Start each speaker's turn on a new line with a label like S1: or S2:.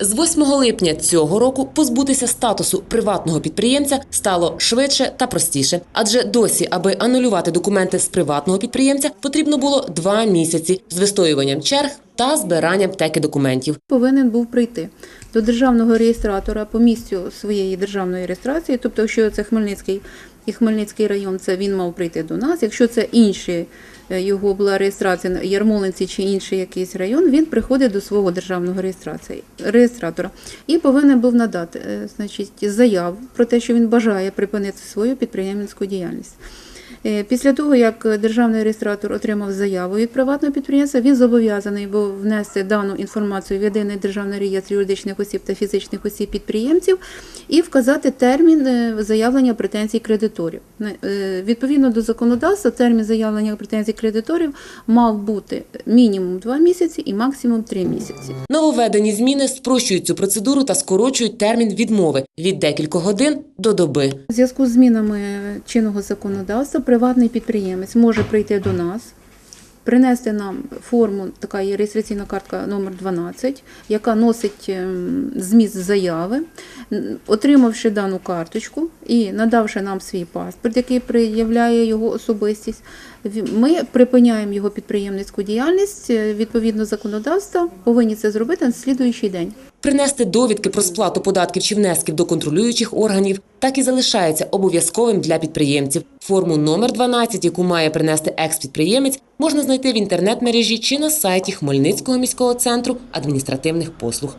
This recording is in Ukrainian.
S1: З 8 липня цього року позбутися статусу приватного підприємця стало швидше та простіше, адже досі, аби анулювати документи з приватного підприємця, потрібно було два місяці з вистоюванням черг та збиранням теки документів.
S2: повинен був прийти до державного реєстратора по місцю своєї державної реєстрації. Тобто, якщо це Хмельницький і Хмельницький район, це він мав прийти до нас. Якщо це інші е, його була реєстрація на Ярмолинці чи інший якийсь район, він приходить до свого державного реєстратора і повинен був надати е, значить, заяву про те, що він бажає припинити свою підприємницьку діяльність. Е, Після того, як державний реєстратор отримав заяву від приватного підприємства, він зобов'язаний внести дану інформацію в єдиний державний реєстр юридичних осіб та фізичних осіб підприємців і вказати термін е, заявлення претензій кредиторів. Е, Відповідно до законодавства, термін заявлення претензій кредиторів мав бути мінімум 2 місяці і максимум 3 місяці.
S1: Нововведені зміни спрощують цю процедуру та скорочують термін відмови від декількох годин до доби.
S2: У зв'язку з змінами чинного законодавства приватний підприємець може прийти до нас, принести нам форму, така є реєстраційна картка номер 12, яка носить ем, зміст заяви, отримавши дану карточку і надавши нам свій паспорт, який проявляє його особистість, ми припиняємо його підприємницьку діяльність е, відповідно законодавства, повинні це зробити на слідуючий день.
S1: Принести довідки про сплату податків чи внесків до контролюючих органів так і залишається обов'язковим для підприємців. Форму номер 12, яку має принести екс-підприємець, можна знайти в інтернет-мережі чи на сайті Хмельницького міського центру адміністративних послуг.